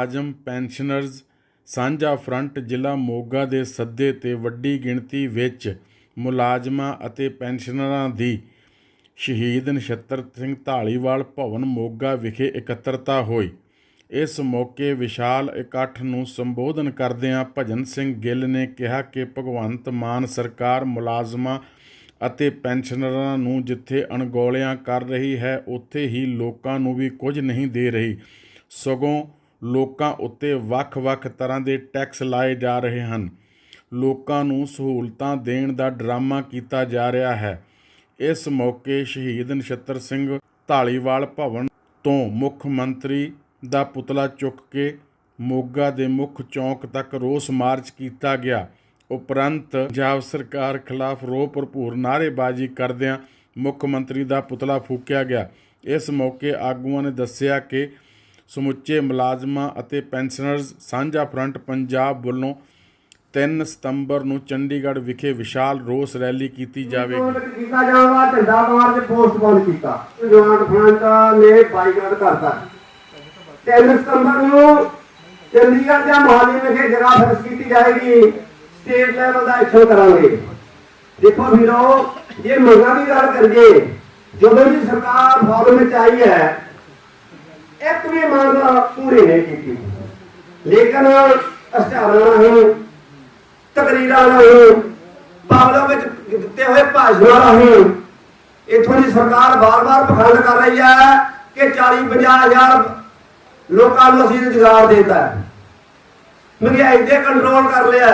ਮੁਲਾਜ਼ਮ, ਪੈਨਸ਼ਨਰਜ਼, ਸਾਂਝਾ ਫਰੰਟ ਜ਼ਿਲ੍ਹਾ ਮੋਗਾ ਦੇ ਸੱਦੇ ਤੇ ਵੱਡੀ ਗਿਣਤੀ ਵਿੱਚ ਮੁਲਾਜ਼ਮਾਂ ਅਤੇ ਪੈਨਸ਼ਨਰਾਂ ਦੀ ਸ਼ਹੀਦ ਨਛੱਤਰ ਸਿੰਘ ਢਾਲੀਵਾਲ ਭਵਨ ਮੋਗਾ ਵਿਖੇ ਇਕੱਤਰਤਾ ਹੋਈ। ਇਸ ਮੌਕੇ ਵਿਸ਼ਾਲ ਇਕੱਠ ਨੂੰ ਸੰਬੋਧਨ ਕਰਦਿਆਂ ਭਜਨ ਸਿੰਘ ਗਿੱਲ ਨੇ ਕਿਹਾ ਕਿ ਭਗਵੰਤ ਮਾਨ ਸਰਕਾਰ ਮੁਲਾਜ਼ਮਾਂ ਅਤੇ ਪੈਨਸ਼ਨਰਾਂ ਨੂੰ ਜਿੱਥੇ ਅਣਗੌਲਿਆਂ ਕਰ ਰਹੀ ਹੈ, ਉੱਥੇ ਹੀ ਲੋਕਾਂ ਨੂੰ ਵੀ ਕੁਝ ਨਹੀਂ ਦੇ ਰਹੀ। ਸਗੋਂ ਲੋਕਾਂ ਉੱਤੇ ਵੱਖ-ਵੱਖ ਤਰ੍ਹਾਂ ਦੇ ਟੈਕਸ ਲਾਏ ਜਾ ਰਹੇ ਹਨ। ਲੋਕਾਂ ਨੂੰ ਸਹੂਲਤਾਂ ਦੇਣ ਦਾ ਡਰਾਮਾ ਕੀਤਾ ਜਾ ਰਿਹਾ ਹੈ। ਇਸ ਮੌਕੇ ਸ਼ਹੀਦ ਨਛੱਤਰ ਸਿੰਘ ਢਾਲੀਵਾਲ ਭਵਨ ਤੋਂ ਮੁੱਖ ਮੰਤਰੀ ਦਾ ਪੁਤਲਾ ਚੁੱਕ ਕੇ ਮੋਗਾ ਦੇ ਮੁੱਖ ਚੌਂਕ ਤੱਕ ਰੋਸ ਮਾਰਚ ਕੀਤਾ ਗਿਆ। ਉਪਰੰਤ ਪੰਜਾਬ ਸਰਕਾਰ ਖਿਲਾਫ ਰੋਹ ਭਰਪੂਰ ਨਾਅਰੇਬਾਜ਼ੀ ਕਰਦਿਆਂ ਮੁੱਖ ਮੰਤਰੀ ਦਾ ਪੁਤਲਾ ਫੂਕਿਆ ਗਿਆ। ਇਸ ਮੌਕੇ ਆਗੂਆਂ ਨੇ ਦੱਸਿਆ ਕਿ ਸਮੁੱਚੇ ਮੁਲਾਜ਼ਮਾਂ ਅਤੇ ਪੈਨਸ਼ਨਰਜ਼ ਸਾਂਝਾ ਫਰੰਟ ਪੰਜਾਬ ਵੱਲੋਂ 3 ਸਤੰਬਰ ਨੂੰ ਚੰਡੀਗੜ੍ਹ ਵਿਖੇ ਵਿਸ਼ਾਲ ਰੋਸ ਰੈਲੀ ਕੀਤੀ ਜਾਵੇਗੀ। ਕੀਤਾ ਜਾਣਾ ਝੰਡਾ ਮਾਰ ਕੇ ਪੋਸਟਪੋਨ ਕੀਤਾ। ਜਵਾਨ ਫਰੰਟ ਨੇ ਬਾਈਕਾਟ ਕਰਤਾ। 3 ਸਤੰਬਰ ਨੂੰ ਚੰਡੀਗੜ੍ਹ ਜਾਂ ਮੋਹਾਲੀ ਵਿਖੇ ਜਗ੍ਹਾ ਫਿਕਸ ਕੀਤੀ ਜਾਏਗੀ ਸਟੇਟ ਲੈਵਲ ਦਾ ਐਕਸ਼ਨ ਕਰਾਂਗੇ। ਦੇਖੋ ਵੀਰੋ, ਜੇ ਮੰਗਾਂ ਦੀ ਗੱਲ ਕਰੀਏ, ਜਦੋਂ ਦੀ ਸਰਕਾਰ ਫਾਰਮ ਵਿੱਚ ਆਈ ਹੈ ਇੱਕ ਵੀ ਮੰਗ ਪੂਰੀ ਨਹੀਂ ਕੀਤੀ। ਲੇਕਿਨ ਅਸਥਾਨਾਂ ਨਹੀਂ ਤਕਰੀਰਾਂ ਨਹੀਂ ਪਾਗਲਾਂ ਵਿੱਚ ਦਿੱਤੇ ਹੋਏ ਭਾਸ਼ਣਾਂ ਰਾਹੀਂ ਇਥੋਂ ਦੀ ਸਰਕਾਰ ਬਾਰ-ਬਾਰ ਪਖੰਡ ਕਰ ਰਹੀ ਹੈ ਕਿ 40-50 ਹਜ਼ਾਰ ਲੋਕਾਂ ਨੂੰ ਅਸੀਂ ਰੁਜ਼ਗਾਰ ਦੇਤਾ ਮਹਿੰਗਾਈ ਤੇ ਕੰਟਰੋਲ ਕਰ ਲਿਆ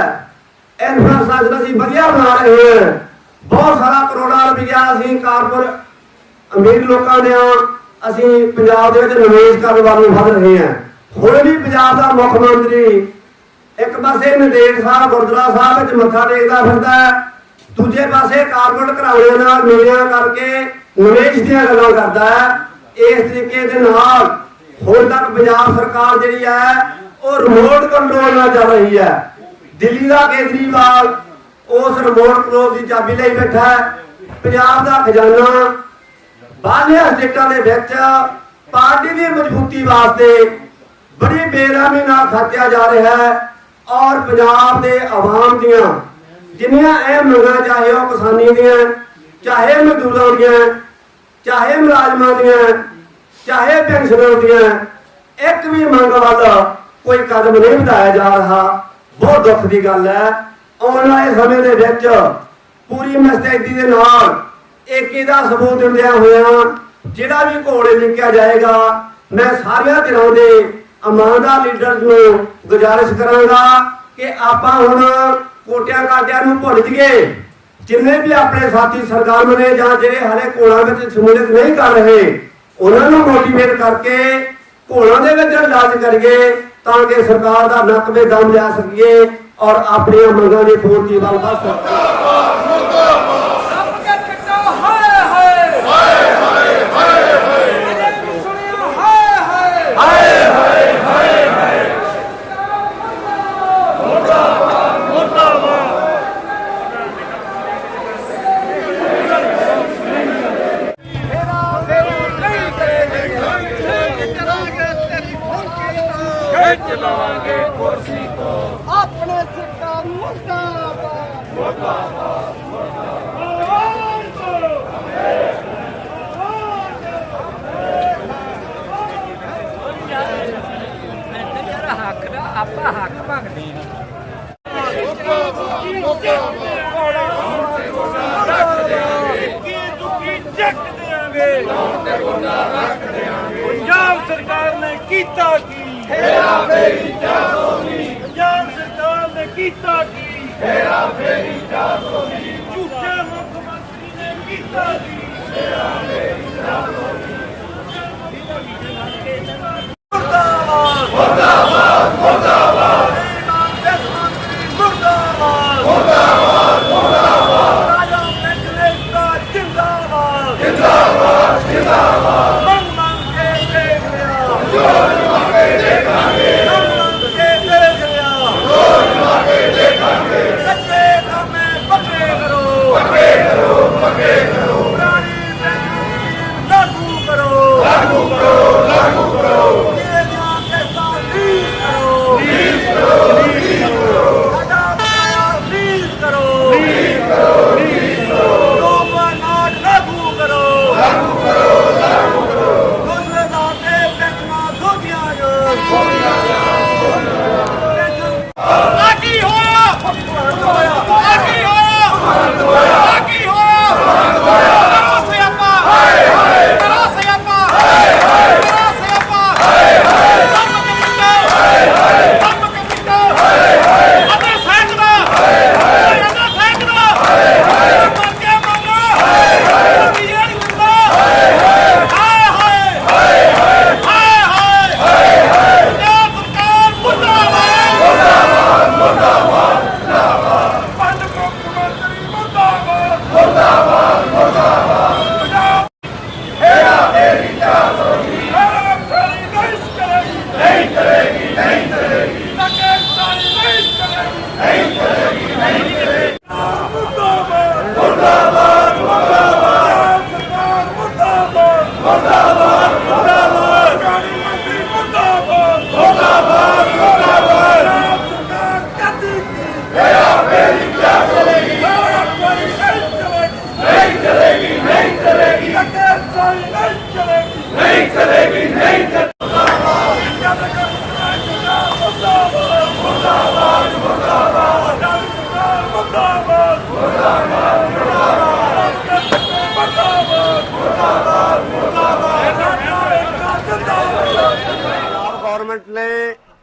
ਇਨਫਰਾਸਟ੍ਰਕਚਰ ਅਸੀਂ ਵਧੀਆ ਬਣਾ ਰਹੇ ਹਾਂ। ਬਹੁਤ ਸਾਰਾ ਕਰੋੜਾਂ ਰੁਪਇਆ ਅਸੀਂ ਕਾਰਪੋਰ ਅਮੀਰ ਲੋਕਾਂ ਦੇ ਅਸੀਂ ਪੰਜਾਬ ਦੇ ਵਿੱਚ ਨਿਵੇਸ਼ ਕਰਨ ਵੱਲ ਵਧ ਰਹੇ ਹਾਂ। ਹੁਣ ਵੀ ਪੰਜਾਬ ਦਾ ਮੁੱਖ ਮੰਤਰੀ ਇੱਕ ਪਾਸੇ ਨੰਦੇੜ ਸਾਹਿਬ, ਗੁਰਦੁਆਰਾ ਸਾਹਿਬ ਵਿੱਚ ਮੱਥਾ ਟੇਕਦਾ ਫਿਰਦਾ ਦੂਜੇ ਪਾਸੇ ਕਾਰਪੋਰੇਟ ਘਰਾਣਿਆਂ ਨਾਲ ਮਿਲਿਆ ਕਰਕੇ ਨਿਵੇਸ਼ ਦੀਆਂ ਗੱਲਾਂ ਕਰਦਾ ਇਸ ਤਰੀਕੇ ਦੇ ਨਾਲ ਹੁਣ ਤੱਕ ਪੰਜਾਬ ਸਰਕਾਰ ਜਿਹੜੀ ਹੈ, ਉਹ ਰਿਮੋਟ ਕੰਟਰੋਲ ਨਾਲ ਚੱਲ ਰਹੀ ਹੈ। ਦਿੱਲੀ ਦਾ ਕੇਜਰੀਵਾਲ ਉਸ ਰਿਮੋਟ ਕੰਟਰੋਲ ਦੀ ਚਾਬੀ ਲਈ ਬੈਠਾ ਹੈ। ਪੰਜਾਬ ਦਾ ਖਜ਼ਾਨਾ ਬਾਹਰਲੇ ਸਟੇਟਾਂ ਦੇ ਵਿੱਚ ਪਾਰਟੀ ਦੀ ਮਜ਼ਬੂਤੀ ਵਾਸਤੇ ਬੜੀ ਬੇਰਾਮੀ ਨਾਲ ਖਰਚਿਆ ਜਾ ਰਿਹਾ ਹੈ ਔਰ ਪੰਜਾਬ ਦੇ ਆਵਾਮ ਦੀਆਂ ਜਿੰਨੀਆਂ ਅਹਿਮ ਮੰਗਾਂ, ਚਾਹੇ ਉਹ ਕਿਸਾਨੀ ਦੀਆਂ, ਚਾਹੇ ਮਜ਼ਦੂਰਾਂ ਦੀਆਂ, ਚਾਹੇ ਮੁਲਾਜ਼ਮਾਂ ਦੀਆਂ, ਚਾਹੇ ਪੈਨਸ਼ਨਰਾਂ ਦੀਆਂ, ਇੱਕ ਵੀ ਮੰਗ ਵੱਲ ਕੋਈ ਕਦਮ ਨਹੀਂ ਵਧਾਇਆ ਜਾ ਰਿਹਾ। ਬਹੁਤ ਦੁੱਖ ਦੀ ਗੱਲ ਹੈ। ਆਉਣ ਵਾਲੇ ਸਮੇਂ ਦੇ ਵਿੱਚ ਪੂਰੀ ਮਸਤੈਦੀ ਦੇ ਨਾਲ ਏਕੇ ਦਾ ਸਬੂਤ ਦਿੰਦਿਆਂ ਹੋਇਆਂ ਜਿਹੜਾ ਵੀ ਘੋੜੇ ਲਿਖਿਆ ਜਾਏਗਾ, ਮੈਂ ਸਾਰਿਆਂ ਧਿਰਾਂ ਦੇ ਇਮਾਨਦਾਰ ਲੀਡਰਸ ਨੂੰ ਗੁਜ਼ਾਰਿਸ਼ ਕਰਾਂਗਾ ਕਿ ਆਪਾਂ ਹੁਣ ਕੋਟਿਆਂ ਕਾਟਿਆਂ ਨੂੰ ਭੁੱਲ ਜੀਏ ਜਿੰਨੇ ਵੀ ਆਪਣੇ ਸਾਥੀ ਸਰਗਰਮ ਨੇ ਜਾਂ ਜਿਹੜੇ ਹਲੇ ਘੋੜਾਂ ਵਿੱਚ ਸ਼ਮੂਲੀਅਤ ਨਹੀਂ ਕਰ ਰਹੇ, ਉਹਨਾਂ ਨੂੰ ਮੋਟੀਵੇਟ ਕਰਕੇ ਘੋੜਾਂ ਦੇ ਵਿੱਚ ਇਲਾਜ ਕਰੀਏ ਤਾਂ ਕਿ ਸਰਕਾਰ ਦਾ ਨੱਕ ਦੇ ਦਮ ਲਿਆ ਸਕੀਏ ਔਰ ਆਪਣੀਆਂ ਮੰਗਾਂ ਦੀ ਪੂਰਤੀ ਵੱਲ ਵਧ ਸਕੀਏ ਸਭ ਕੇ ਕੱਟੋ ਹਾਏ ਹਾਏ ਹਾਏ ਹਾਏ ਹਾਏ ਹਾਏ ਸੁਣਿਓ ਹਾਏ ਹਾਏ ਮੇਰਾ ਫੇਰੀ ਨਹੀਂ ਕਰੇਗੇ ਕਰਾਂਗੇ ਤੇਰੀ ਫੋਕੀ ਤੋਂ ਖਿੱਚ ਲਵਾਂਗੇ ਕੁਰਸੀ ਤੋਂ। ਆਪਣੇ ਸਿੱਕਾ ਮੁਰਦਾਬਾਦ ਮੁਰਦਾਬਾਦ। ਯਾਰ ਹੱਕ ਦਾ ਆਪਾਂ ਹੱਕ ਮੰਗਦੇ ਦੇਾਂਗੇ ਪੰਜਾਬ ਸਰਕਾਰ ਨੇ ਕੀਤਾ ਕੀ? ਹੇਰਾ ਫੇਰੀ 420 ਪੰਜਾਬ ਸਰਕਾਰ ਨੇ ਕੀਤਾ ਕੀ ਹੇਰਾ ਫੇਰੀ 420 ਝੂਠੇ ਮੁੱਖ ਮੰਤਰੀ ਨੇ ਕੀਤਾ ਕੀ ਹੇਰਾ ਫੇਰੀ 420 ਮੁਰਦਾਬਾਦ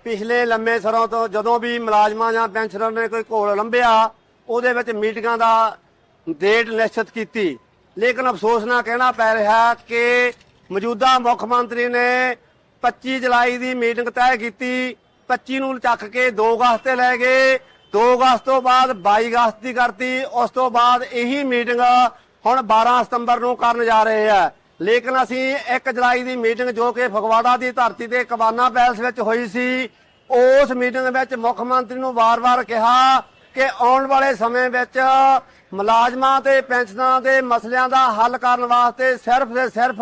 ਪਿਛਲੇ ਲੰਮੇ ਸਰੋਂ ਤੋਂ ਜਦੋਂ ਵੀ ਮੁਲਾਜ਼ਮਾਂ ਜਾਂ ਪੈਨਸ਼ਨਰ ਨੇ ਕੋਈ ਘੋਲ ਲੰਬਿਆ, ਉਹਦੇ ਵਿੱਚ ਮੀਟਿੰਗਾਂ ਦਾ ਡੇਟ ਨਿਸ਼ਚਿਤ ਕੀਤੀ। ਲੇਕਿਨ ਅਫਸੋਸ ਨਾਲ ਕਹਿਣਾ ਪੈ ਰਿਹਾ ਕਿ ਮੌਜੂਦਾ ਮੁੱਖ ਮੰਤਰੀ ਨੇ 25 ਜੁਲਾਈ ਦੀ ਮੀਟਿੰਗ ਤੈਅ ਕੀਤੀ। 25 ਨੂੰ ਚੱਕ ਕੇ 2 ਅਗਸਤ ਤੇ ਲੈ ਗਏ। 2 ਅਗਸਤ ਤੋਂ ਬਾਅਦ 22 ਅਗਸਤ ਦੀ ਕਰਤੀ। ਉਸ ਤੋਂ ਬਾਅਦ ਇਹੀ ਮੀਟਿੰਗ ਹੁਣ 12 ਸਤੰਬਰ ਨੂੰ ਕਰਨ ਜਾ ਰਹੇ ਆ। ਲੇਕਿਨ ਅਸੀਂ 1 ਜੁਲਾਈ ਦੀ ਮੀਟਿੰਗ ਜੋ ਕਿ ਫਗਵਾੜਾ ਦੀ ਧਰਤੀ ਤੇ ਕਬਾਨਾ ਪੈਲਸ ਵਿੱਚ ਹੋਈ ਸੀ, ਉਸ ਮੀਟਿੰਗ ਵਿੱਚ ਮੁੱਖ ਮੰਤਰੀ ਨੂੰ ਵਾਰ-ਵਾਰ ਕਿਹਾ ਕਿ ਆਉਣ ਵਾਲੇ ਸਮੇਂ ਵਿੱਚ ਮੁਲਾਜ਼ਮਾਂ ਤੇ ਪੈਨਸ਼ਨਾਂ ਦੇ ਮਸਲਿਆਂ ਦਾ ਹੱਲ ਕਰਨ ਵਾਸਤੇ ਸਿਰਫ ਤੇ ਸਿਰਫ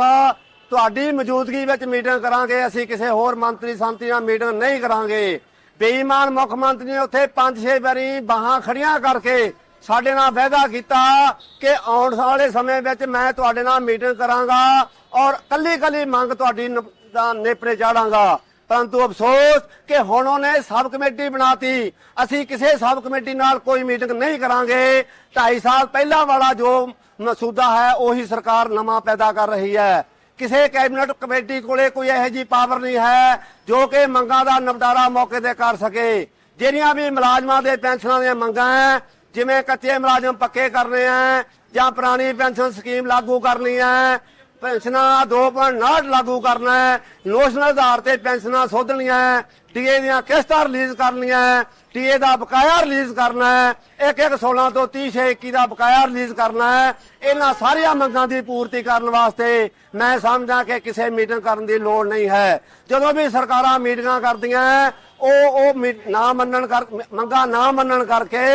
ਤੁਹਾਡੀ ਮੌਜੂਦਗੀ ਵਿੱਚ ਮੀਟਿੰਗ ਕਰਾਂਗੇ, ਅਸੀਂ ਕਿਸੇ ਹੋਰ ਮੰਤਰੀ ਸੰਤਰੀ ਨਾਲ ਮੀਟਿੰਗ ਨਹੀਂ ਕਰਾਂਗੇ। ਬੇਈਮਾਨ ਮੁੱਖ ਮੰਤਰੀ ਨੇ ਉੱਥੇ 5-6 ਵਾਰੀ ਬਾਹਾਂ ਖੜੀਆਂ ਕਰਕੇ ਸਾਡੇ ਨਾਲ ਵਾਅਦਾ ਕੀਤਾ ਕਿ ਆਉਣ ਵਾਲੇ ਸਮੇਂ ਵਿੱਚ ਮੈਂ ਤੁਹਾਡੇ ਨਾਲ ਮੀਟਿੰਗ ਕਰਾਂਗਾ ਔਰ ਕੱਲੀ ਕੱਲੀ ਮੰਗ ਤੁਹਾਡੀ ਨ- ਦਾ ਨੇਪਰੇ ਚਾੜਾਂਗਾ। ਪਰੰਤੂ ਅਫਸੋਸ ਕਿ ਹੁਣ ਉਹਨੇ ਸਬ ਕਮੇਟੀ ਬਣਾਤੀ। ਅਸੀਂ ਕਿਸੇ ਸਬ ਕਮੇਟੀ ਨਾਲ ਕੋਈ ਮੀਟਿੰਗ ਨਹੀਂ ਕਰਾਂਗੇ। 2.5 ਸਾਲ ਪਹਿਲਾਂ ਵਾਲਾ ਜੋ ਮਸੂਦਾ ਹੈ, ਉਹੀ ਸਰਕਾਰ ਨਵਾਂ ਪੈਦਾ ਕਰ ਰਹੀ ਹੈ। ਕਿਸੇ ਕੈਬਨਿਟ ਕਮੇਟੀ ਕੋਲੇ ਕੋਈ ਇਹੋ ਜੀ ਪਾਵਰ ਨਹੀਂ ਹੈ, ਜੋ ਕਿ ਮੰਗਾਂ ਦਾ ਨਿਪਟਾਰਾ ਮੌਕੇ ਤੇ ਕਰ ਸਕੇ। ਜਿਹੜੀਆਂ ਵੀ ਮੁਲਾਜ਼ਮਾਂ ਦੇ ਪੈਨਸ਼ਨਾਂ ਦੀਆਂ ਮੰਗਾਂ ਹੈ ਜਿਵੇਂ ਕੱਚੇ ਮੁਲਾਜ਼ਮ ਪੱਕੇ ਕਰਨੇ ਆ, ਜਾਂ ਪੁਰਾਣੀ ਪੈਨਸ਼ਨ ਸਕੀਮ ਲਾਗੂ ਕਰਨੀ ਹੈ ਪੈਨਸ਼ਨਾਂ 2.9 ਲਾਗੂ ਕਰਨਾ ਹੈ, ਨੋਸ਼ਨਲ ਆਧਾਰ ਤੇ ਪੈਨਸ਼ਨਾਂ ਸੋਧਣੀਆਂ ਹੈ ਟੀਏ ਦੀਆਂ ਕਿਸ਼ਤਾਂ ਰਿਲੀਜ਼ ਕਰਨੀਆਂ ਹੈ ਟੀਏ ਦਾ ਬਕਾਇਆ ਰਿਲੀਜ਼ ਕਰਨਾ ਹੈ ਇੱਕ ਇੱਕ 16 ਤੋਂ 30 ਛੇ 21 ਦਾ ਬਕਾਇਆ ਰਿਲੀਜ਼ ਕਰਨਾ ਹੈ, ਇਹਨਾਂ ਸਾਰੀਆਂ ਮੰਗਾਂ ਦੀ ਪੂਰਤੀ ਕਰਨ ਵਾਸਤੇ ਮੈਂ ਸਮਝਾਂ ਕਿ ਕਿਸੇ ਮੀਟਿੰਗ ਕਰਨ ਦੀ ਲੋੜ ਨਹੀਂ ਹੈ। ਜਦੋਂ ਵੀ ਸਰਕਾਰਾਂ ਮੀਟਿੰਗਾਂ ਕਰਦੀਆਂ, ਉਹ ਉਹ ਨਾ ਮੰਨਣ ਕਰ ਮੰਗਾਂ ਨਾ ਮੰਨਣ ਕਰਕੇ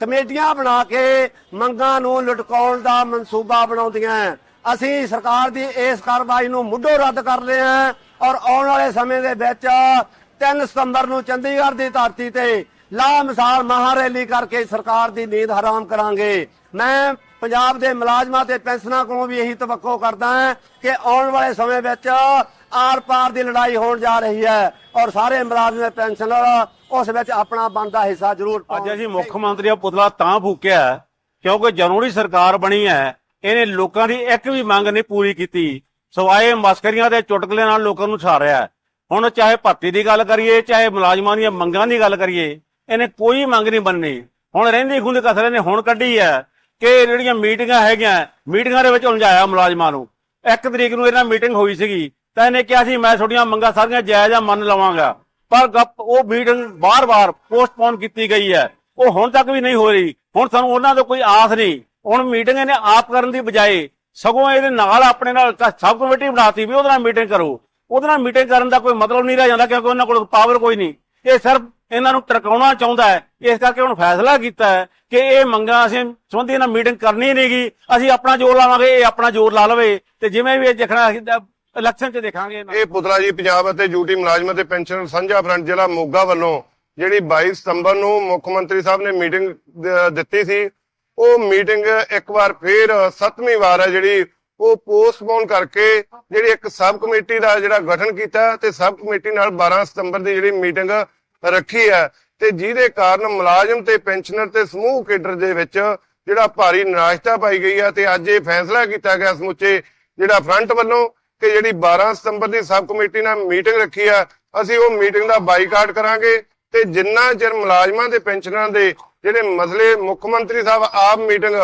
ਕਮੇਟੀਆਂ ਬਣਾ ਕੇ ਮੰਗਾਂ ਨੂੰ ਲਟਕਾਉਣ ਦਾ ਮਨਸੂਬਾ ਬਣਾਉਂਦੀਆਂ ਅਸੀਂ ਸਰਕਾਰ ਦੀ ਇਸ ਕਾਰਵਾਈ ਨੂੰ ਮੁੱਢੋਂ ਰੱਦ ਕਰਦੇ ਹਾਂ ਔਰ ਆਉਣ ਵਾਲੇ ਸਮੇਂ ਦੇ ਵਿੱਚ 3 ਸਤੰਬਰ ਨੂੰ ਚੰਡੀਗੜ੍ਹ ਦੀ ਧਰਤੀ ਤੇ ਲਾ ਮਿਸਾਲ ਮਹਾ ਰੈਲੀ ਕਰਕੇ ਸਰਕਾਰ ਦੀ ਨੀਂਦ ਹਰਾਮ ਕਰਾਂਗੇ। ਮੈਂ ਪੰਜਾਬ ਦੇ ਮੁਲਾਜ਼ਮਾਂ ਤੇ ਪੈਨਸ਼ਨਾਂ ਕੋਲੋਂ ਵੀ ਇਹੀ ਤਵੱਕੋ ਕਰਦਾ ਹਾਂ ਕਿ ਆਉਣ ਵਾਲੇ ਸਮੇਂ ਵਿੱਚ ਆਰ ਪਾਰ ਦੀ ਲੜਾਈ ਹੋਣ ਜਾ ਰਹੀ ਹੈ ਔਰ ਸਾਰੇ ਮੁਲਾਜ਼ਮ ਪੈਨਸ਼ਨਰ ਉਸ ਵਿੱਚ ਆਪਣਾ ਬਣਦਾ ਹਿੱਸਾ ਜ਼ਰੂਰ ਅੱਜ ਅਸੀਂ ਮੁੱਖ ਮੰਤਰੀ ਦਾ ਪੁਤਲਾ ਤਾਂ ਫੂਕਿਆ ਕਿਉਂਕਿ ਜਦੋਂ ਦੀ ਸਰਕਾਰ ਬਣੀ ਹੈ, ਇਹਨੇ ਲੋਕਾਂ ਦੀ ਇੱਕ ਵੀ ਮੰਗ ਨਹੀਂ ਪੂਰੀ ਕੀਤੀ। ਸਵਾਏ ਮਸਕਰੀਆਂ ਦੇ ਚੁਟਕਲੇ ਨਾਲ ਲੋਕਾਂ ਨੂੰ ਛਾਰਿਆ ਹੁਣ ਚਾਹੇ ਭਰਤੀ ਦੀ ਗੱਲ ਕਰੀਏ, ਚਾਹੇ ਮੁਲਾਜ਼ਮਾਂ ਦੀਆਂ ਮੰਗਾਂ ਦੀ ਗੱਲ ਕਰੀਏ, ਇਹਨੇ ਕੋਈ ਮੰਗ ਨਹੀਂ ਮੰਨੀ ਹੁਣ ਰਹਿੰਦੀ ਖੁੰਦ ਕਸਰ ਨੇ ਹੁਣ ਕੱਢੀ ਹੈ ਕਿ ਜਿਹੜੀਆਂ ਮੀਟਿੰਗਾਂ ਹੈਗੀਆਂ, ਮੀਟਿੰਗਾਂ ਦੇ ਵਿੱਚ ਉਲਝਾਇਆ ਮੁਲਾਜ਼ਮਾਂ ਨੂੰ। ਇੱਕ ਤਰੀਕ ਨੂੰ ਇਹਨਾਂ ਮੀਟਿੰਗ ਹੋਈ ਸੀਗੀ, ਤਾਂ ਇਹਨੇ ਕਿਹਾ ਸੀ, ਮੈਂ ਤੁਹਾਡੀਆਂ ਮੰਗਾਂ ਸਾਰੀਆਂ ਜਾਇਜ਼ ਆ, ਮੰਨ ਲਵਾਂਗਾ। ਪਰ ਗੱਪ ਉਹ ਮੀਟਿੰਗ ਬਾਰ-ਬਾਰ ਪੋਸਟਪੋਨ ਕੀਤੀ ਗਈ ਹੈ। ਉਹ ਹੁਣ ਤੱਕ ਵੀ ਨਹੀਂ ਹੋ ਰਹੀ। ਹੁਣ ਸਾਨੂੰ ਉਹਨਾਂ ਤੋਂ ਕੋਈ ਆਸ ਨਹੀਂ। ਹੁਣ ਮੀਟਿੰਗ ਇਹਨੇ ਆਪ ਕਰਨ ਦੀ ਬਜਾਏ ਸਗੋਂ ਇਹਦੇ ਨਾਲ ਆਪਣੇ ਨਾਲ ਸਬ ਕਮੇਟੀ ਬਣਾਤੀ ਵੀ ਉਹਦੇ ਨਾਲ ਮੀਟਿੰਗ ਕਰੋ। ਉਹਦੇ ਨਾਲ ਮੀਟਿੰਗ ਕਰਨ ਦਾ ਕੋਈ ਮਤਲਬ ਨਹੀਂ ਰਹਿ ਜਾਂਦਾ ਕਿਉਂਕਿ ਉਹਨਾਂ ਕੋਲ ਪਾਵਰ ਕੋਈ ਨਹੀਂ। ਇਹ ਸਿਰਫ ਇਹਨਾਂ ਨੂੰ ਟਰਕਾਉਣਾ ਚਾਹੁੰਦਾ ਹੈ। ਇਸ ਕਰਕੇ ਹੁਣ ਫੈਸਲਾ ਕੀਤਾ ਹੈ ਕਿ ਇਹ ਮੰਗਾਂ ਅਸੀਂ ਸੰਬੰਧੀ ਨਾਲ ਮੀਟਿੰਗ ਕਰਨੀ ਨਹੀਂਗੀ ਅਸੀਂ ਆਪਣਾ ਜ਼ੋਰ ਲਾਵਾਂਗੇ, ਇਹ ਆਪਣਾ ਜ਼ੋਰ ਲਾ ਲਵੇ। ਤੇ ਜਿਵੇਂ ਵੀ ਇਹ ਦੇਖਣਾ ਇਲੈਕਸ਼ਨ 'ਚ ਦੇਖਾਂਗੇ ਇਹ ਪੁਤਲਾ ਜੀ, ਪੰਜਾਬ ਅਤੇ ਡਿਊਟੀ ਮੁਲਾਜ਼ਮ ਅਤੇ ਪੈਨਸ਼ਨ ਸਾਂਝਾ ਫਰੰਟ ਜ਼ਿਲ੍ਹਾ ਮੋਗਾ ਵੱਲੋਂ ਜਿਹੜੀ 22 ਸਤੰਬਰ ਨੂੰ ਮੁੱਖ ਮੰਤਰੀ ਸਾਹਿਬ ਨੇ ਮੀਟਿੰਗ ਦਿੱਤੀ ਸੀ, ਉਹ ਮੀਟਿੰਗ ਇੱਕ ਵਾਰ ਫੇਰ ਸੱਤਵੀਂ ਵਾਰ ਹੈ ਜਿਹੜੀ ਉਹ ਪੋਸਟਪੋਨ ਕਰਕੇ ਜਿਹੜੀ ਇੱਕ ਸਬ ਕਮੇਟੀ ਦਾ ਜਿਹੜਾ ਗਠਨ ਕੀਤਾ ਤੇ ਸਬ ਕਮੇਟੀ ਨਾਲ 12 ਸਤੰਬਰ ਦੀ ਜਿਹੜੀ ਮੀਟਿੰਗ ਰੱਖੀ ਹੈ ਤੇ ਜਿਹਦੇ ਕਾਰਨ ਮੁਲਾਜ਼ਮ ਤੇ ਪੈਨਸ਼ਨਰ ਤੇ ਸਮੂਹ ਕੇਡਰ ਦੇ ਵਿੱਚ ਜਿਹੜਾ ਭਾਰੀ ਨਿਰਾਸ਼ਤਾ ਪਾਈ ਗਈ ਹੈ ਤੇ ਅੱਜ ਇਹ ਫੈਸਲਾ ਕੀਤਾ ਗਿਆ ਸਮੁੱਚੇ ਜਿਹੜਾ ਫਰੰਟ ਵੱਲੋਂ ਕਿ ਜਿਹੜੀ 12 ਸਤੰਬਰ ਦੀ ਸਬ ਕਮੇਟੀ ਨਾਲ ਮੀਟਿੰਗ ਰੱਖੀ ਆ, ਅਸੀਂ ਉਹ ਮੀਟਿੰਗ ਦਾ ਬਾਈਕਾਟ ਕਰਾਂਗੇ ਤੇ ਜਿੰਨਾ ਚਿਰ ਮੁਲਾਜ਼ਮਾਂ ਤੇ ਪੈਨਸ਼ਨਰਾਂ ਦੇ ਜਿਹੜੇ ਮਸਲੇ ਮੁੱਖ ਮੰਤਰੀ ਸਾਹਿਬ ਆਪ ਮੀਟਿੰਗ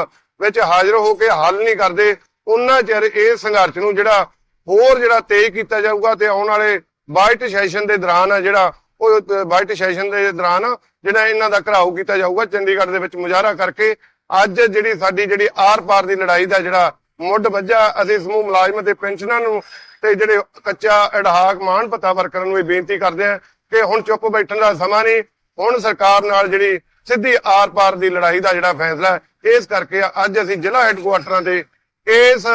ਵਿੱਚ ਹਾਜ਼ਰ ਹੋ ਕੇ ਹੱਲ ਨਹੀਂ ਕਰਦੇ, ਉਹਨਾਂ ਚਿਰ ਇਹ ਸੰਘਰਸ਼ ਨੂੰ ਜਿਹੜਾ ਹੋਰ ਜਿਹੜਾ ਤੇਜ਼ ਕੀਤਾ ਜਾਊਗਾ ਤੇ ਆਉਣ ਵਾਲੇ ਬਾਈਟ ਸੈਸ਼ਨ ਦੇ ਦੌਰਾਨ ਆ ਜਿਹੜਾ ਉਹ, ਬਾਈਟ ਸੈਸ਼ਨ ਦੇ ਦੌਰਾਨ ਜਿਹੜਾ ਇਹਨਾਂ ਦਾ ਘਰਾਓ ਕੀਤਾ ਜਾਊਗਾ, ਚੰਡੀਗੜ੍ਹ ਦੇ ਵਿੱਚ ਮੁਜ਼ਾਹਰਾ ਕਰਕੇ ਅੱਜ ਜਿਹੜੀ ਸਾਡੀ ਜਿਹੜੀ ਆਰ ਪਾਰ ਦੀ ਲੜਾਈ ਦਾ ਜਿਹੜਾ ਮੁੱਢ ਵੱਜਾ, ਅਸੀਂ ਸਮੂਹ ਮੁਲਾਜ਼ਮ ਤੇ ਪੈਨਸ਼ਨਰਾਂ ਨੂੰ ਤੇ ਜਿਹੜੇ ਕੱਚਾ ਅਡਹਾਕ ਮਾਨ ਪਤਾ ਵਰਕਰਾਂ ਨੂੰ ਇਹ ਬੇਨਤੀ ਕਰਦੇ ਆ ਕਿ ਹੁਣ ਚੁੱਪ ਬੈਠਣ ਦਾ ਸਮਾਂ ਨਹੀਂ, ਹੁਣ ਸਰਕਾਰ ਨਾਲ ਜਿਹੜੀ ਸਿੱਧੀ ਆਰ ਪਾਰ ਦੀ ਲੜਾਈ ਦਾ ਜਿਹੜਾ ਫੈਸਲਾ ਇਸ ਕਰਕੇ ਅੱਜ ਅਸੀਂ ਜ਼ਿਲ੍ਹਾ ਹੈੱਡਕੁਆਟਰਾਂ ਤੇ ਇਸ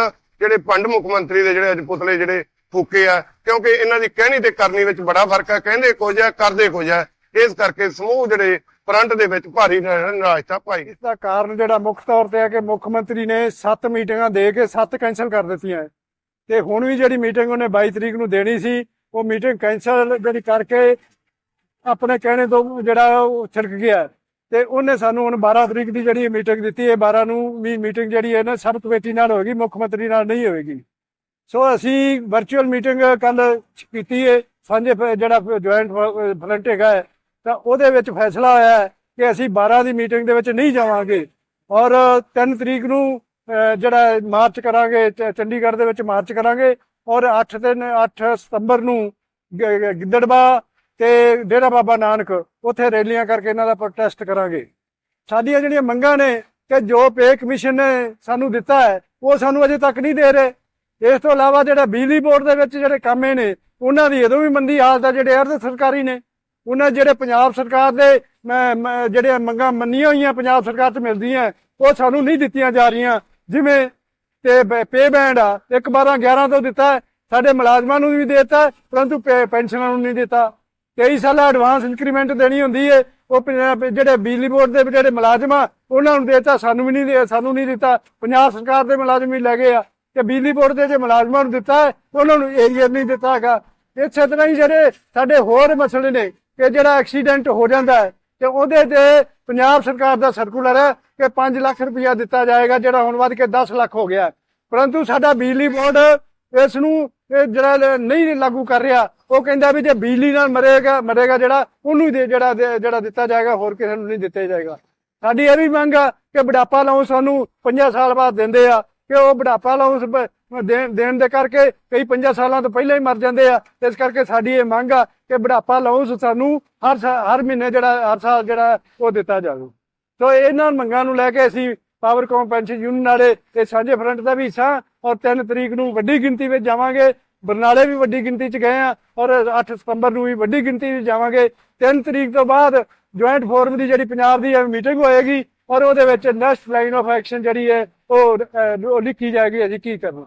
ਜਿਹੜੇ ਪੰਡ ਮੁੱਖ ਮੰਤਰੀ ਦੇ ਜਿਹੜੇ ਅੱਜ ਪੁਤਲੇ ਜਿਹੜੇ ਫੂਕੇ ਆ, ਕਿਉਂਕਿ ਇਹਨਾਂ ਦੀ ਕਹਿਣੀ ਤੇ ਕਰਨੀ ਵਿੱਚ ਬੜਾ ਫ਼ਰਕ ਹੈ ਕਹਿੰਦੇ ਕੁਝ ਆ, ਕਰਦੇ ਕੁਝ ਆ, ਇਸ ਕਰਕੇ ਸਮੂਹ ਜਿਹੜੇ ਫਰੰਟ ਦੇ ਵਿੱਚ ਭਾਰੀ ਨਿਰਾਸ਼ਤਾ ਪਾਈ ਇਸ ਦਾ ਕਾਰਨ ਜਿਹੜਾ ਮੁੱਖ ਤੌਰ ਤੇ ਹੈ ਕਿ ਮੁੱਖ ਮੰਤਰੀ ਨੇ 7 ਮੀਟਿੰਗਾਂ ਦੇ ਕੇ 7 ਕੈਨਸਲ ਕਰ ਦਿੱਤੀਆਂ। ਤੇ ਹੁਣ ਵੀ ਜਿਹੜੀ ਮੀਟਿੰਗ ਉਹਨੇ 22 ਤਰੀਕ ਨੂੰ ਦੇਣੀ ਸੀ ਉਹ ਮੀਟਿੰਗ ਕੈਨਸਲ ਜਿਹੜੀ ਕਰਕੇ ਆਪਣੇ ਕਹਿਣੇ ਤੋਂ ਜਿਹੜਾ ਉਹ ਛਿੜਕ ਗਿਆ। ਤੇ ਉਹਨੇ ਸਾਨੂੰ ਹੁਣ 12 ਤਰੀਕ ਦੀ ਜਿਹੜੀ ਮੀਟਿੰਗ ਦਿੱਤੀ ਹੈ 12 ਨੂੰ ਵੀ ਮੀਟਿੰਗ ਜਿਹੜੀ ਹੈ ਨਾ ਸਬ ਕਮੇਟੀ ਨਾਲ ਹੋਏਗੀ ਮੁੱਖ ਮੰਤਰੀ ਨਾਲ ਨਹੀਂ ਹੋਏਗੀ। ਸੋ ਅਸੀਂ ਵਰਚੁਅਲ ਮੀਟਿੰਗ ਕੱਲ ਕੀਤੀ ਹੈ ਸਾਂਝੇ ਜਿਹੜਾ ਜੁਆਇੰਟ ਫਰੰਟ ਹੈਗਾ ਹੈ, ਤਾਂ ਉਹਦੇ ਵਿੱਚ ਫੈਸਲਾ ਹੋਇਆ ਹੈ ਕਿ ਅਸੀਂ 12 ਦੀ ਮੀਟਿੰਗ ਦੇ ਵਿੱਚ ਨਹੀਂ ਜਾਵਾਂਗੇ। ਔਰ 3 ਤਰੀਕ ਨੂੰ ਜਿਹੜਾ ਮਾਰਚ ਕਰਾਂਗੇ, ਚ- ਚੰਡੀਗੜ੍ਹ ਦੇ ਵਿੱਚ ਮਾਰਚ ਕਰਾਂਗੇ। ਔਰ 8 ਤੇ 8 ਸਤੰਬਰ ਨੂੰ ਗ- ਗ- ਗਿੱਦੜਬਾ ਤੇ ਡੇਰਾ ਬਾਬਾ ਨਾਨਕ, ਉੱਥੇ ਰੈਲੀਆਂ ਕਰਕੇ ਇਹਨਾਂ ਦਾ ਪ੍ਰੋਟੈਸਟ ਕਰਾਂਗੇ। ਸਾਡੀਆਂ ਜਿਹੜੀਆਂ ਮੰਗਾਂ ਨੇ ਕਿ ਜੋ ਪੇ ਕਮਿਸ਼ਨ ਨੇ ਸਾਨੂੰ ਦਿੱਤਾ ਹੈ, ਉਹ ਸਾਨੂੰ ਅਜੇ ਤੱਕ ਨਹੀਂ ਦੇ ਰਹੇ। ਇਸ ਤੋਂ ਇਲਾਵਾ ਜਿਹੜਾ ਬਿਜਲੀ ਬੋਰਡ ਦੇ ਵਿੱਚ ਜਿਹੜੇ ਕਾਮੇ ਨੇ, ਉਹਨਾਂ ਦੀ ਉਦੋਂ ਵੀ ਮੰਦੀ ਹਾਲਤ ਹੈ ਜਿਹੜੇ ਅਰਧ ਸਰਕਾਰੀ ਨੇ। ਉਹਨਾਂ ਜਿਹੜੇ ਪੰਜਾਬ ਸਰਕਾਰ ਦੇ, ਮ- ਜਿਹੜੇ ਮੰਗਾਂ ਮੰਨੀਆਂ ਹੋਈਆਂ ਪੰਜਾਬ ਸਰਕਾਰ ਤੋਂ ਮਿਲਦੀਆਂ, ਉਹ ਸਾਨੂੰ ਨਹੀਂ ਦਿੱਤੀਆਂ ਜਾ ਰਹੀਆਂ। ਜਿਵੇਂ ਤੇ ਪੇ ਬੈਂਡ ਆ, ਇੱਕ 12 11 ਤੋਂ ਦਿੱਤਾ, ਸਾਡੇ ਮੁਲਾਜ਼ਮਾਂ ਨੂੰ ਵੀ ਦੇ ਦਿੱਤਾ, ਪਰੰਤੂ ਪੈ- ਪੈਨਸ਼ਨਾਂ ਨੂੰ ਨਹੀਂ ਦਿੱਤਾ। 23 ਸਾਲਾ ਐਡਵਾਂਸ ਇਨਕਰੀਮੈਂਟ ਦੇਣੀ ਹੁੰਦੀ ਹੈ ਉਹ ਪੰਜਾਬ- ਜਿਹੜੇ ਬਿਜਲੀ ਬੋਰਡ ਦੇ ਜਿਹੜੇ ਮੁਲਾਜ਼ਮ ਆ, ਉਹਨਾਂ ਨੂੰ ਦਿੱਤਾ, ਸਾਨੂੰ ਵੀ ਨਹੀਂ ਦੇ, ਸਾਨੂੰ ਨਹੀਂ ਦਿੱਤਾ। ਪੰਜਾਬ ਸਰਕਾਰ ਦੇ ਮੁਲਾਜ਼ਮ ਵੀ ਲੈ ਗਏ ਆ, ਤੇ ਬਿਜਲੀ ਬੋਰਡ ਦੇ ਜੇ ਮੁਲਾਜ਼ਮਾਂ ਨੂੰ ਦਿੱਤਾ ਹੈ ਉਹਨਾਂ ਨੂੰ ਏਰੀਆ ਨਹੀਂ ਦਿੱਤਾ ਹੈਗਾ। ਇਸੇ ਤਰ੍ਹਾਂ ਹੀ ਜਿਹੜੇ ਸਾਡੇ ਹੋਰ ਮਸਲੇ ਨੇ ਕਿ ਜਿਹੜਾ ਐਕਸੀਡੈਂਟ ਹੋ ਜਾਂਦਾ ਹੈ ਤੇ ਉਹਦੇ ਤੇ ਪੰਜਾਬ ਸਰਕਾਰ ਦਾ ਸਰਕੂਲਰ ਹੈ ਕਿ 5 ਲੱਖ ਰੁਪਇਆ ਦਿੱਤਾ ਜਾਏਗਾ, ਜਿਹੜਾ ਹੁਣ ਵੱਧ ਕੇ 10 ਲੱਖ ਹੋ ਗਿਆ ਪਰੰਤੂ ਸਾਡਾ ਬਿਜਲੀ ਬੋਰਡ ਇਸ ਨੂੰ ਜਿਹੜਾ ਨਹੀਂ ਲਾਗੂ ਕਰ ਰਿਹਾ, ਉਹ ਕਹਿੰਦਾ ਵੀ ਜੇ ਬਿਜਲੀ ਨਾਲ ਮਰੇਗਾ ਮਰੇਗਾ ਜਿਹੜਾ, ਉਹਨੂੰ ਦੇ, ਜਿਹੜਾ ਜਿਹੜਾ ਦਿੱਤਾ ਜਾਏਗਾ, ਹੋਰ ਕਿਸੇ ਨੂੰ ਨਹੀਂ ਦਿੱਤਾ ਜਾਏਗਾ। ਸਾਡੀ ਇਹ ਵੀ ਮੰਗ ਆ ਕਿ ਬੁਢਾਪਾ ਲਾਉਂ ਸਾਨੂੰ 50 ਸਾਲ ਬਾਅਦ ਦਿੰਦੇ ਆ ਕਿ ਉਹ ਬੁਢਾਪਾ ਲਾਉਂ ਦੇਣ ਦੇਣ ਦੇ ਕਰਕੇ ਕਈ 50 ਸਾਲਾਂ ਤੋਂ ਪਹਿਲਾਂ ਹੀ ਮਰ ਜਾਂਦੇ ਆ। ਇਸ ਕਰਕੇ ਸਾਡੀ ਇਹ ਮੰਗ ਆ ਕਿ ਬੁਢਾਪਾ ਲਾਉਂ ਸਾਨੂੰ ਹਰ ਸਾ- ਹਰ ਮਹੀਨੇ ਜਿਹੜਾ, ਹਰ ਸਾਲ ਜਿਹੜਾ ਉਹ ਦਿੱਤਾ ਜਾਵੇ। ਸੋ ਇਹਨਾਂ ਮੰਗਾਂ ਨੂੰ ਲੈ ਕੇ ਅਸੀਂ ਪਾਵਰ ਪੈਨਸ਼ਨ ਯੂਨੀਅਨ ਵਾਲੇ ਤੇ ਸਾਂਝੇ ਫਰੰਟ ਦਾ ਵੀ ਹਿੱਸਾ ਔਰ 3 ਤਰੀਕ ਨੂੰ ਵੱਡੀ ਗਿਣਤੀ ਵਿੱਚ ਜਾਵਾਂਗੇ। ਬਰਨਾਲੇ ਵੀ ਵੱਡੀ ਗਿਣਤੀ 'ਚ ਗਏ ਆ ਔਰ 8 ਸਤੰਬਰ ਨੂੰ ਵੀ ਵੱਡੀ ਗਿਣਤੀ ਵਿੱਚ ਜਾਵਾਂਗੇ। 3 ਤਰੀਕ ਤੋਂ ਬਾਅਦ ਜੁਆਇੰਟ ਫੋਰਮ ਦੀ ਜਿਹੜੀ ਪੰਜਾਬ ਦੀ ਮੀਟਿੰਗ ਹੋਏਗੀ ਔਰ ਉਹਦੇ ਵਿੱਚ ਨੈਕਸਟ ਲਾਈਨ ਆਫ ਐਕਸ਼ਨ ਜਿਹੜੀ ਹੈ ਉਹ ਲਿਖੀ ਜਾਏਗੀ, ਅਸੀਂ ਕੀ ਕਰਨਾ?